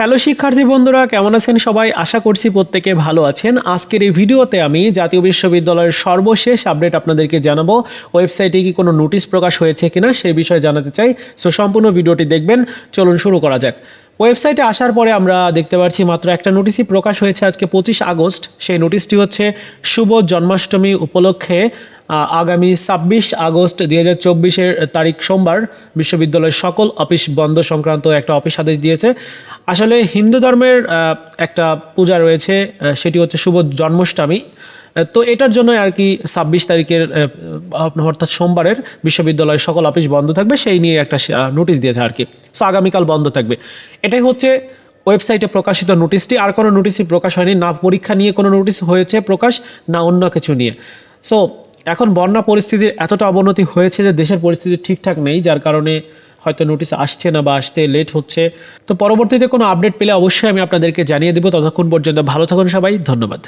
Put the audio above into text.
Hello শিক্ষার্থী বন্ধুরা, কেমন আছেন সবাই? আশা করছি প্রত্যেকে ভালো আছেন। আজকের এই ভিডিওতে আমি জাতীয় বিশ্ববিদ্যালয়ের সর্বশেষ আপডেট আপনাদেরকে জানাব। ওয়েবসাইটে কি কোনো নোটিশ প্রকাশ হয়েছে কিনা সেই বিষয়ে জানাতে চাই। সো সম্পূর্ণ ভিডিওটি দেখবেন। চলুন শুরু করা যাক। ওয়েবসাইটে আসার পরে আমরা দেখতে পাচ্ছি মাত্র একটা নোটিশই প্রকাশ হয়েছে আজকে পঁচিশ আগস্ট। সেই নোটিশটি হচ্ছে, শুভ জন্মাষ্টমী উপলক্ষে আগামী ছাব্বিশ আগস্ট দুই হাজার চব্বিশের তারিখ সোমবার বিশ্ববিদ্যালয়ের সকল অফিস বন্ধ সংক্রান্ত একটা অফিস আদেশ দিয়েছে। আসলে হিন্দু ধর্মের একটা পূজা রয়েছে সেটি হচ্ছে শুভ জন্মাষ্টমী। তো এটার জন্য আর কি ছাব্বিশ তারিখের অর্থাৎ সোমবারের বিশ্ববিদ্যালয়ের সকল অফিস বন্ধ থাকবে, সেই নিয়ে একটা নোটিশ দিয়েছে আর কি। সো আগামীকাল বন্ধ থাকবে। এটাই হচ্ছে ওয়েবসাইটে প্রকাশিত নোটিশটি। আর কোনো নোটিশই প্রকাশ হয়নি, না পরীক্ষা নিয়ে কোনো নোটিশ হয়েছে প্রকাশ, না অন্য কিছু নিয়ে। সো এখন বন্যা পরিস্থিতির এতটা অবনতি হয়েছে যে দেশের পরিস্থিতি ঠিকঠাক নেই, যার কারণে হয়তো নোটিশ আসছে না বা আসতে লেট হচ্ছে। তো পরবর্তীতে কোনো আপডেট পেলে অবশ্যই আমি আপনাদেরকে জানিয়ে দেবো। ততক্ষণ পর্যন্ত ভালো থাকুন সবাই, ধন্যবাদ।